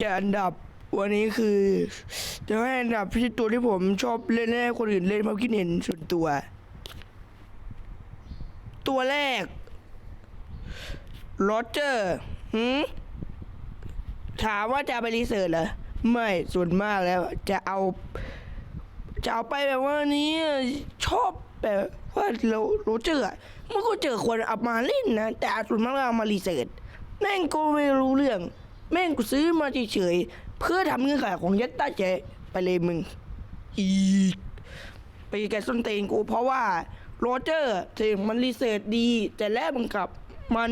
จะอันดับวันนี้คือ จะให้อันดับที่ตัวที่ผมชอบเล่นให้คนอื่นเล่นเพราะคิดเห็นส่วนตัว ตัวแรกโรเจอร์หืมถามว่าจะไปรีเสิร์ชเหรอ ไม่ส่วนมากแล้ว จะเอา จะเอาไปแบบว่านี้ชอบแบบว่าเราเรเจออะมันก็เจอคนเอามาเล่นนะ แต่ส่วนมากเราเอามารีเสิร์ชแม่งก็ไม่รู้เรื่อง แม่งกูซื้อมาเฉยๆเพื่อทำเงื่อนไขของยัตตาเจไปเลยมึง อีก ไปแกส้นเตนกูเพราะว่าโรเจอร์ถึงมันรีเสิร์ชดี แต่แรกมันกับมัน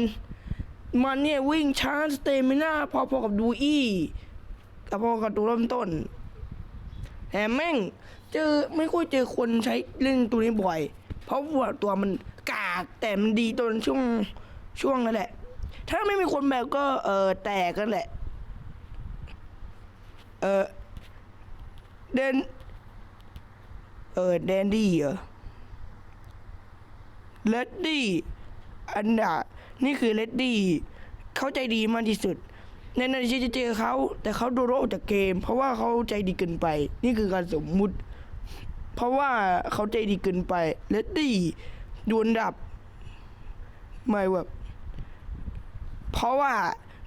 มันเนี่ยวิ่งช้าสเตมิน่าพอๆกับดูอี้กับพอกับตัวเริ่มต้นแถมแม่งเจอไม่ค่อยเจอคนใช้เล่นตัวนี้บ่อย เพราะว่าตัวมันกากแต่มันดีตอนช่วงช่วงนั่นแหละ ถ้าไม่มีคนแบบก็ เออแตกกันแหละ เออเดนเออแดนดี้เหรอเลดดี้อันดา นี่คือเลดดี้เขาใจดีมากที่สุด ในนาทีจะเจอเขาแต่เขาโดนโรคจากเกม เพราะว่าเขาใจดีเกินไป นี่คือการสมมุติ เพราะว่าเขาใจดีเกินไปเลดดี้ดวลดับ ไม่แบบ เพราะว่า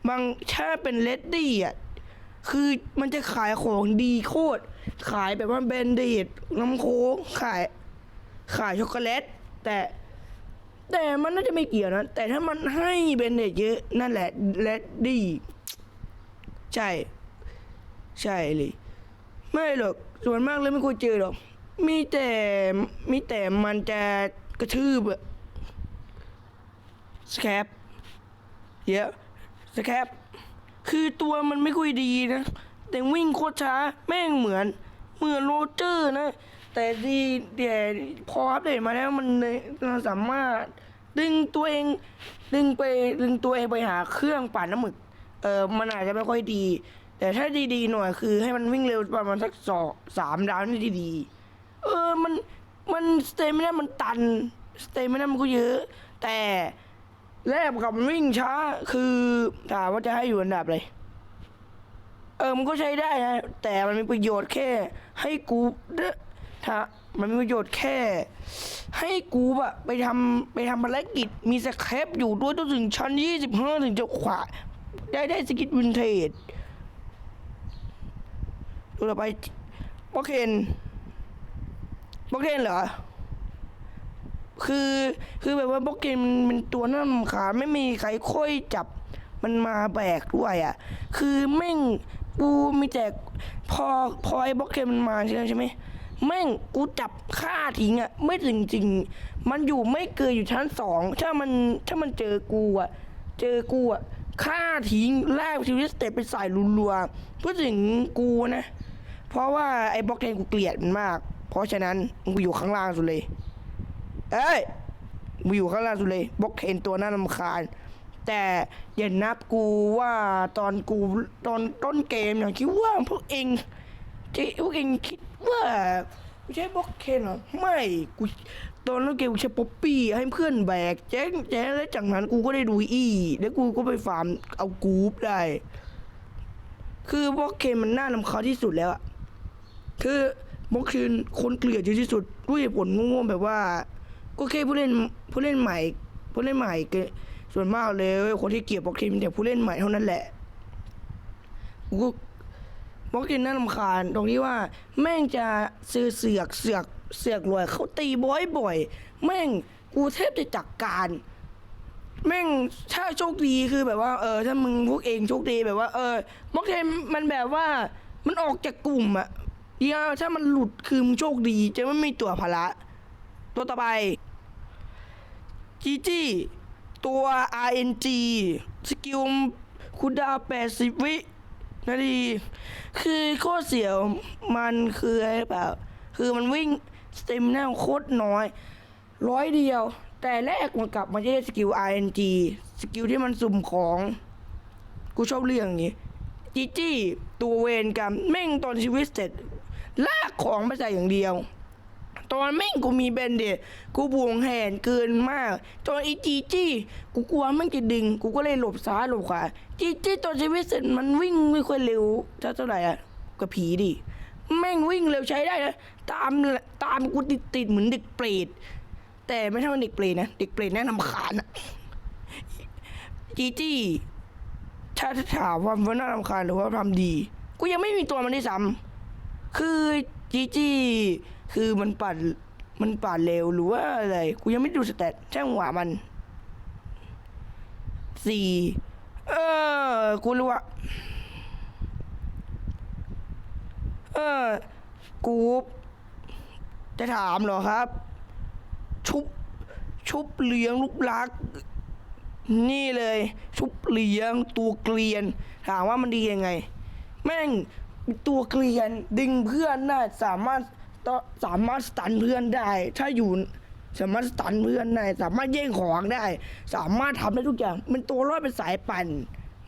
บางถ้าเป็นเลดดี้อะคือมันจะขายของดีโคตร ขายแบบว่าแบรนด์เดดน้ำโค้งขาย ขายช็อกโกแลต แต่ แต่มันน่าจะไม่เกี่ยวนะ แต่ถ้ามันให้แบรนด์เดดเยอะ นั่นแหละเลดดี้ใช่ ใช่เลย ไม่หรอก ส่วนมากเลยไม่เคยเจอหรอก มีแต่มีแต่มันจะกระทืบอะสแคป เยอะสแคปคือตัวมันไม่ค่อยดีนะ แต่วิ่งโคตรช้าแม่งเหมือน เหมือนโรเจอร์นะ แต่ดีแต่พออัปเดตมาแล้วมันเราสามารถ ดึงตัวเอง ดึงไปดึงตัวเองไปหาเครื่องปั่นน้ำหมึก เออมันอาจจะไม่ค่อยดี แต่ถ้าดีๆหน่อยคือให้มันวิ่งเร็วประมาณสักสองสามดาวนี่ดีๆเออมันมันสเตมินามันตันสเตมินามันก็เยอะ แต่ แลกกับมันวิ่งช้า คือถามว่าจะให้อยู่อันดับเลยเออมันก็ใช้ได้นะแต่มันมีประโยชน์แค่ ให้กูเด้อถ้ามันมีประโยชน์แค่ ให้กูอะไปทำไปทำภารกิจมีสเคปอยู่ด้วยต้องถึงชั้นยี่สิบห้าถึงจะขวา ได้ได้สกิทวินเทจดูต่อไปบ็อกเคนบ็อกเคนเหรอ คือคือแบบว่าบล็อกเกนมันเป็นตัวน่ารำคาญไม่มีใครค่อยจับมันมาแบกด้วยอะ คือแม่งกูมีแต่พอพอไอ้บล็อกเกนมันมาใช่ไหมใช่ไหมแม่งกูจับฆ่าทิ้งอะ ไม่จริงจริงมันอยู่ไม่เกินอยู่ชั้นสองถ้ามันถ้ามันเจอกูอะ เจอกูอะฆ่าทิ้งแลกชีวิตสเตปไปใส่รัวๆเพื่อถึงกูนะ เพราะว่าไอ้บล็อกเกนกูเกลียดมันมาก เพราะฉะนั้นกูอยู่ข้างล่างสุดเลย เอ้ยกูอยู่ข้างล่างสุดเลยบล็อกเคนตัวน่ารำคาญ แต่อย่านับกูว่าตอนกูตอนต้นเกมอย่างคิดว่าพวกเองที่พวกเองคิดว่ากูใช้บล็อกเคนเหรอไม่กูตอนต้นเกมกูใช้ป๊อปปี้ให้เพื่อนแบกแจ้งแจ้งแล้วจากนั้นกูก็ได้ดูอี้แล้วกูก็ไปฟาร์มเอากรูปได้ คือบล็อกเคนมันน่ารำคาญที่สุดแล้วอะคือบล็อกคืนคนเกลียดเยอะที่สุดด้วยผลง่ๆแบบว่า ก็แค่ผู้เล่นผู้เล่นใหม่ ผู้เล่นใหม่เกส่วนมากเลยคนที่เกลียดบล็อกเกมแต่ผู้เล่นใหม่เท่านั้นแหละกูบล็อกเกมน่ารำคาญตรงที่ว่า แม่งจะซื้อเสือกเสือกเสือกรวยเขาตีบ่อยบ่อยๆแม่งกูแทบจะจักการ แม่งถ้าโชคดีคือแบบว่าเออ ถ้ามึงพวกเองโชคดีแบบว่า เออบล็อกเกมมันแบบว่ามันออกจากกลุ่มอะเดียวถ้ามันหลุดคือมึงโชคดีจะไม่มีตัวภาระตัวต่อไป จีจี้ตัว RNG สกิลคูลดาวน์80 วินาทีคือข้อเสียมันคืออะไรหรือเปล่าคือมันวิ่งสเตมหน้าโคตรน้อย ร้อยเดียว แต่แรกมันกลับมาจะได้สกิล RNG สกิลที่มันสุ่มของ กูชอบเรื่องอย่างนี้จีจี้ตัวเวนกันแม่งตอนชีวิตเสร็จ ลากของไปใส่อย่างเดียว ตอนแม่งกูมีแบนเดดกูบวงแหนเกินมาก ตอนไอจีจี้กูกลัวแม่งจะดึง กูก็เลยหลบซ้ายหลบขวาจีจี้ตอนชีวิตเสร็จมันวิ่งไม่ค่อยเร็วเท่าเท่าไหร่อะกับผีดิแม่งวิ่งเร็วใช้ได้นะตามตามกูติดติดเหมือนเด็กเปรตแต่ไม่ใช่เด็กเปรตนะเด็กเปรตแน่นำคาญอะจีจี้ถ้าถามว่ามันน่ารำคาญหรือว่าทำดี กูยังไม่มีตัวมันได้วยซ้ำคือจีจี้ คือมันปั่นมันปั่นเร็วหรือว่าอะไร กูยังไม่ดูสแตทช่างหวะมันสี่เออ กูรู้ว่าเออ กูจะถามเหรอครับ ชุบ ชุบเลี้ยงลูกรัก นี่เลย ชุบเลี้ยงตัวเกลียน ถามว่ามันดียังไง แม่งตัวเกลียน ดึงเพื่อนได้สามารถ ต่อสามารถสตันเพื่อนได้ ถ้าอยู่สามารถสตันเพื่อนได้ สามารถแย่งของได้ สามารถทำได้ทุกอย่างเป็นตัวรอดเป็นสายปั่น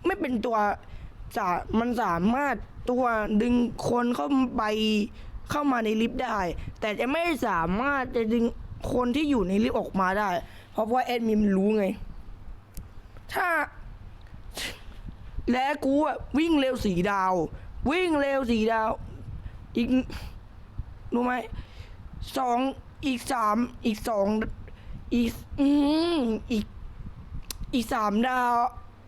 ไม่เป็นตัวจะมันสามารถตัวดึงคนเข้าไปเข้ามาในลิฟต์ได้ แต่จะไม่สามารถจะดึงคนที่อยู่ในลิฟต์ออกมาได้ เพราะว่าแอดมินรู้ไง ถ้า และกูวิ่งเร็วสีดาว วิ่งเร็วสีดาว อีก รู้ไหมสองอีกสามอีกสองอีกอืมอีก อีกสามดาว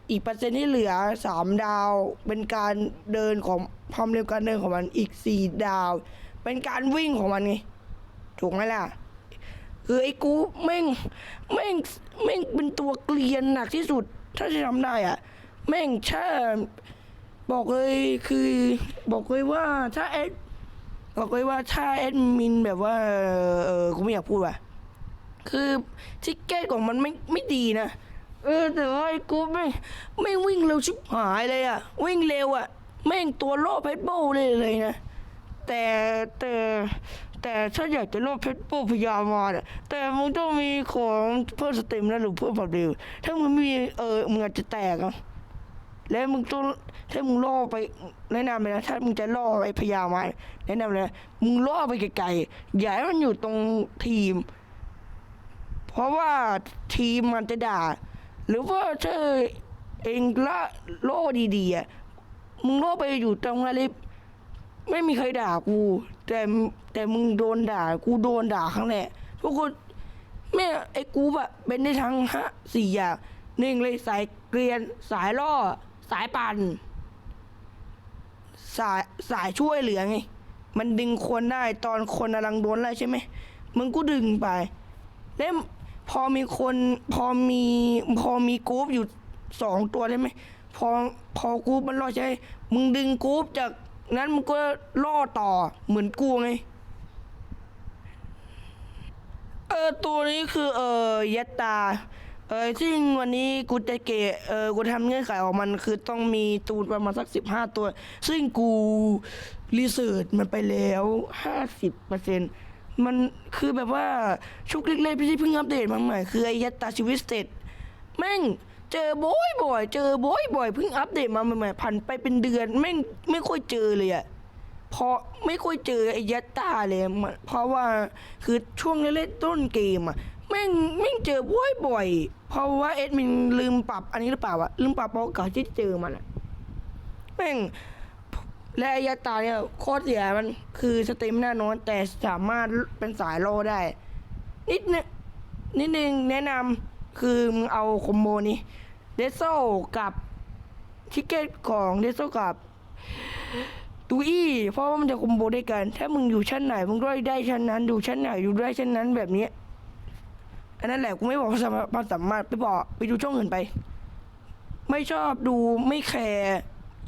อีกเปอร์เซ็นต์ที่เหลือสามดาว เป็นการเดินของความเร็วการเดินของมันอีกสี่ดาว เป็นการวิ่งของมันไงถูกไหมล่ะคือไอ้กูแม่งแม่งแม่งเป็นตัวเกลียนหนักที่สุด ถ้าจะทำได้อะแม่งแช่บอกเลยคือ บอกเลยว่าถ้าแอด บอกเลยว่าถ้าแอดมินแบบว่า เออกูไม่อยากพูดว่ะ คือทิกเก็ตของมันไม่ไม่ดีนะ เออ แต่ว่าไอ้กูไม่ไม่วิ่งเร็วชิบหายเลยอะวิ่งเร็วอะแม่งตัวโล่เพชรโบเลยเลยนะ แต่แต่แต่ถ้าอยากจะโลภเพชรโป้พยามาเนี่ยแต่มึงต้องมีของเพิ่มสเต็มนะหรือเพิ่มความเร็วถ้ามึงม่มีเออมึงอาจจะแตกอะ แล้วมึงต้องถ้ามึงล่อไปแนะนำเลยนะถ้ามึงจะล่อไอพยามาแนะนำเลยนะมึงล่อไปไกลๆอย่าให้มันอยู่ตรงทีม เพราะว่าทีมมันจะด่า หรือว่าถ้าเองละล่อดีๆอะมึงล่อไปอยู่ตรงอะไรไม่มีใครด่ากู แต่แต่มึงโดนด่า กูโดนด่าครั้งแรกทุกคนแม่ไอ้กูแบบเป็นได้ทั้งฮะสี่อย่างหนึ่งเลยสายเกรียนสายล่อ สายปั่นสายสายช่วยเหลือไง มันดึงคนได้ตอนคนกำลังโดนอะไรใช่ไหมมึงก็ดึงไป แล้วพอมีคนพอมีพอมีกรุ๊ปอยู่สองตัวใช่ไหมพอพอกรุ๊ปมันรอดใช่มมึงดึงกรุ๊ปจากนั้นมึงก็ล่อต่อเหมือนกูไงเออตัวนี้คือเออยัตตา เออซึ่งวันนี้กูจะเกะเออกูทำเงื่อนไขของมันคือต้องมีตูนประมาณสักสิบห้าตัว ซึ่งกูรีเสิร์ชมันไปแล้วห้าสิบเปอร์เซ็นต์มันคือแบบว่าชุกเล็กๆที่เพิ่งอัปเดตมาใหม่คือไอ้ยัตตาชีวิตเสร็จแม่งเจอบ่อยบ่อยเจอบ่อยบ่อยเพิ่งอัปเดตมาใหม่ๆผ่านไปเป็นเดือนแม่งไม่ค่อยเจอเลยอะเพราะไม่ค่อยเจอไอ้ยัตตาเลยเพราะว่าคือช่วงเล่นๆต้นเกมอะ แม่งแม่งเจอบ่อยบ่อยเพราะว่าเอ็ดมินลืมปรับอันนี้หรือเปล่าวะลืมปรับโอกาที่เจอมันอะแม่งและไอ้ยัตาเนี่ยโคตรเสียมันคือสเต็มหน้าน้อยแต่สามารถเป็นสายโลได้ นิดนึงนิดนึงแนะนำคือมึงเอาคอมโบนี้เดซโซกับทิกเก็ตของเดซโซกับตูอี้เพราะว่ามันจะคอมโบด้วยกัน ถ้ามึงอยู่ชั้นไหน มึงก็ได้ชั้นนั้นอยู่ชั้นไหนอยู่ได้ชั้นนั้นแบบนี้ อันนั้นแหละกูไม่บอกสามารถสามารถไปบอกไปดูช่องอื่นไป ไม่ชอบดูไม่แคร์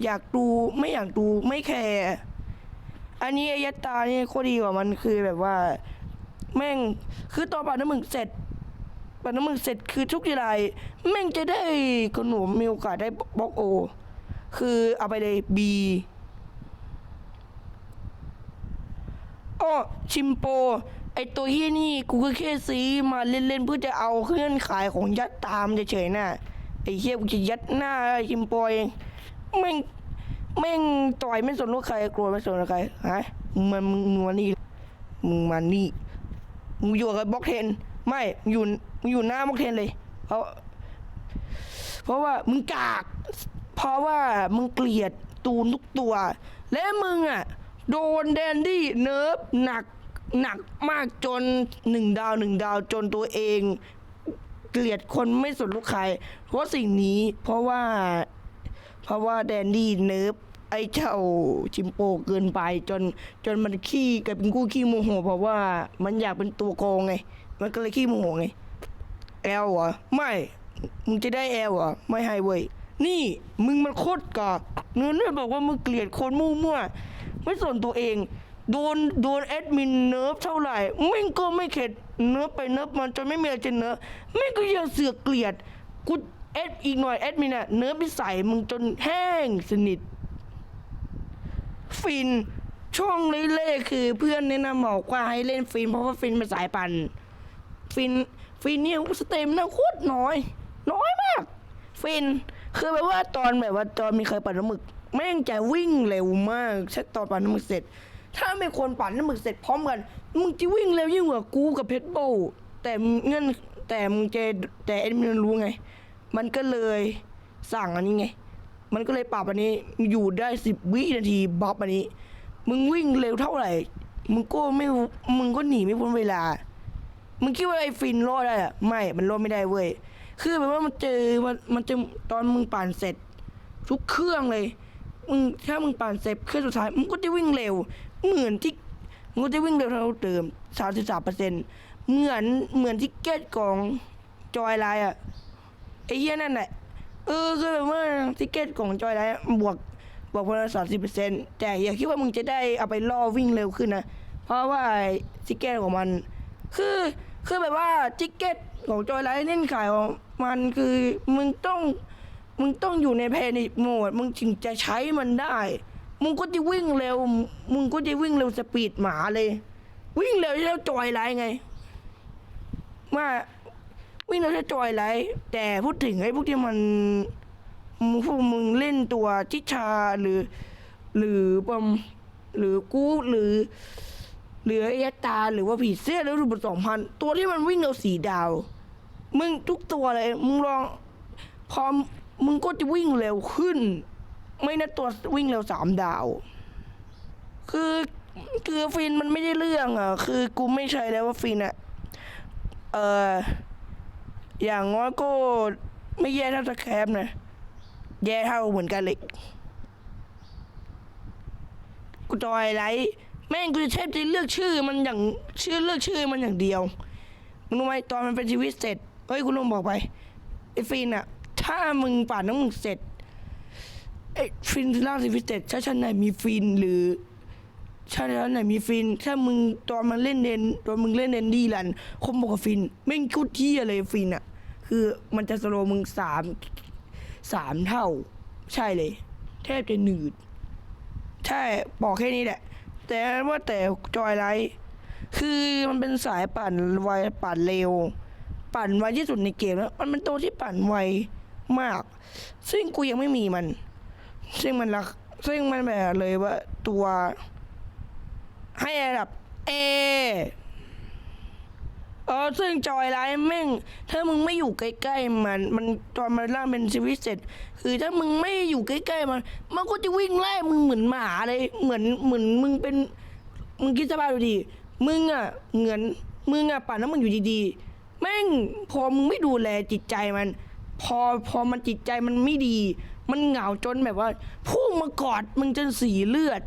อยากดูไม่อยากดูไม่แคร์อันนี้ไอ้ยัตตานี่โคตรดีกว่ามันคือแบบว่า แม่งคือตอนปั่นน้ำมึกเสร็จปั่นน้ำมึกเสร็จคือทุกทีไรแม่งจะได้ขนมมีโอกาสได้บล็อกโอ คือเอาไปเลยบีอ้อชิมโป ไอตัวเฮียนี่กูก็แค่ซื้อมาเล่นๆเพื่อจะเอาเครื่องขายของยัดตามเฉยๆน่ะไอเฮียกูจะยัดหน้าชิมปองแม่งแม่งต่อยไม่สนว่าใครกลัวไม่สนใครฮะมึงมึงมึงมานี่มึงมานี่มึงอยู่กับบล็อกเทน ไม่มึงอยู่มึงอยู่หน้าบล็อกเทนเลยเพราะเพราะว่ามึงกาก เพราะว่ามึงเกลียดตูนทุกตัว และมึงอะ โดนแดนดี้เนิร์ฟหนัก หนักมากจนหนึ่งดาวหนึ่งดาวจนตัวเอง เกลียดคนไม่สนลูกใครเพราะสิ่งนี้เพราะว่า เพราะว่าแดนดี้เนิร์ฟไอ้เจ้าจิมโปเกินไปจนจนมันขี้กลายเป็นกู้ขี้โมโหเพราะว่ามันอยากเป็นตัวโกงไง มันก็เลยขี้โมโหไงแอลเหรอไม่มึงจะได้แอลเหรอไม่ให้เว้ยนี่มึงมันโคตรกากเนื้อเนี่ยบอกว่ามึงเกลียดคนมั่มั่วๆไม่สนตัวเอง โดนโดนแอดมินเนิร์ฟเท่าไหร่แม่งก็ไม่เข็ดเนิร์ฟไปเนิร์ฟมันจนไม่มีอะไรจะเนิร์ฟแม่งก็ยังเสือกเกลียดกูแอดอีกหน่อยแอดมินอะเนิร์ฟไปใส่มึงจนแห้งสนิท ฟินช่วงเล่ๆคือเพื่อนแนะนำบอกว่าให้เล่นฟินเพราะว่าฟินเป็นสายปันฟินฟินเนี่ยสเต็มนะโคตรน้อย น้อยมาก ฟินคือแบบว่าตอนแบบว่าตอนมีใครปั่นน้ำหมึกแม่งจะวิ่งเร็วมากใช่ตอนปั่นน้ำหมึกเสร็จ ถ้าไม่คนปั่นน้ำหมึกเสร็จพร้อมกัน มึงจะวิ่งเร็วยิ่งกว่ากูกับเพชรโบแต่เงื่อนแต่มึงจะแต่เอ็ดมินรู้ไง มันก็เลยสั่งอันนี้ไง มันก็เลยปรับอันนี้อยู่ได้สิบวินาทีบัฟอันนี้ มึงวิ่งเร็วเท่าไหร่ มึงก็ไม่มึงก็หนีไม่พ้นเวลา มึงคิดว่าไอ้ฟินรอดได้อะไม่มันรอดไม่ได้เว้ยคือแบบว่ามันเจอมันมันจะตอนมึงปั่นเสร็จ ทุกเครื่องเลยมึงถ้ามึงปั่นเสร็จเครื่องสุดท้ายมึงก็จะวิ่งเร็ว เหมือนที่มึงก็จะวิ่งเร็วเท่าเดิมสามสิบสามเปอร์เซ็นต์เหมือนเหมือนที่เกตของจอยไลน์อะไอ้เหี้ยนั่นแหละเออคือแบบว่าทิเกตของจอยไลน์บวกบวกประมาณสามสิบเปอร์เซ็นต์แต่อย่าคิดว่ามึงจะได้เอาไปล่อวิ่งเร็วขึ้นนะ เพราะว่าทิเกตของมัน คือคือแบบว่าทิเกตของจอยไลน์เล่นขายของมันคือมึงต้องมึงต้องอยู่ในแพนิคโหมดมึงถึงจะใช้มันได้ มึงก็จะวิ่งเร็ว มึงก็จะวิ่งเร็วสปีดหมาเลย วิ่งเร็วเท่าจอยไลน์ไงว่าวิ่งเราจะจอยไรแต่พูดถึงไอ้พวกที่มันมึงพวกมึงเล่นตัวทิชาหรือ หรือปมหรือกู้หรือ หรือไอ้ตา หรือว่าผีเสื้อแล้วรูปสองพันตัวที่มันวิ่งเร็วสีดาว มึงทุกตัวเลย มึงลองพอมึงก็จะวิ่งเร็วขึ้น ไม่นะตัววิ่งเร็วสามดาว คือคือฟินมันไม่ได้เรื่องอะ คือกูไม่ใช่แล้วว่าฟินอะ เอออย่างน้อยก็ไม่แย่เท่าสแครปนะ แย่เท่าเหมือนกันเลยกูจอยไรแม่งกูจะแทบจะเลือกชื่อมันอย่างชื่อเลือกชื่อมันอย่างเดียวมึงรู้ไหมตอนมันเป็นชีวิตเสร็จเฮ้ยคุณลุงบอกไปไอ้ฟินอะถ้ามึงป่านน้ำมึงเสร็จ ไอ้ฟินร่างชีวิเสร็จถ้าชั้นไหนมีฟินหรือชาติแล้วไหนมีฟิน ถ้ามึงตอนมันเล่นเดนตอนมึงเล่นเดนดี้ลันคมบอกกับฟินแม่งกุดที่อะไรฟินอะคือมันจะสโลมึงสามสามเท่า ใช่เลย แทบจะหนืด ใช่บอกแค่นี้แหละ แต่ว่าแต่จอยไลท์คือมันเป็นสายปั่นไวปั่นเร็ว ปั่นไวที่สุดในเกมแล้ว มันเป็นตัวที่ปั่นไวมาก ซึ่งกูยังไม่มีมัน ซึ่งมันรัก ซึ่งมันแบบเลยว่าตัว ให้ระดับ A เออซึ่งจอยไลท์แม่ง ถ้ามึงไม่อยู่ใกล้ๆมัน มันตอนมันล่างเป็นชีวิตเสร็จ คือถ้ามึงไม่อยู่ใกล้ๆมัน มันก็จะวิ่งไล่มึงเหมือนหมาเลย เหมือนเหมือนมึงเป็น มึงคิดสภาพดูดิมึงอะเหมือนมึงอะป่านนั้นมึงอยู่ดีๆแม่งพอมึงไม่ดูแลจิตใจมัน พอพอมันจิตใจมันไม่ดี มันเหงาจนแบบว่าพุ่งมากอดมึงจนสีเลือด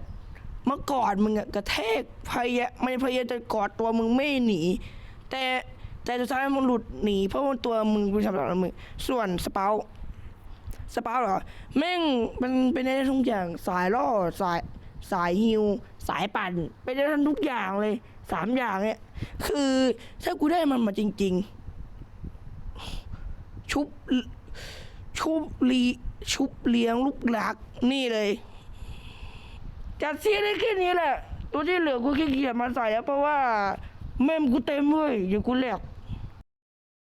มื่อก่อนมึงอะกระแทกพยายมไม่พยายามจะกอดตัวมึงไม่หนี แต่แต่สุดท้ายมึงหลุดหนี เพราะว่าตัวมึงเป็นสำหรับมึงส่วนสเปาสเปาเหรอแม่งมันเป็นได้ทุกอย่างสายล่อสายสายฮิวสายปั่นเป็นได้ทั้งทุกอย่างเลยสามอย่างเนี่ยคือถ้ากูได้มันมาจริง ๆ ชุบชุบลี ชุบเลี้ยงลูกหลัก นี่เลย จัดซีได้แค่นี้แหละ ตัวที่เหลือกูขี้เกียจมาใส่แล้วเพราะว่า เมมกูเต็มเว้ยอยู่กูแหลก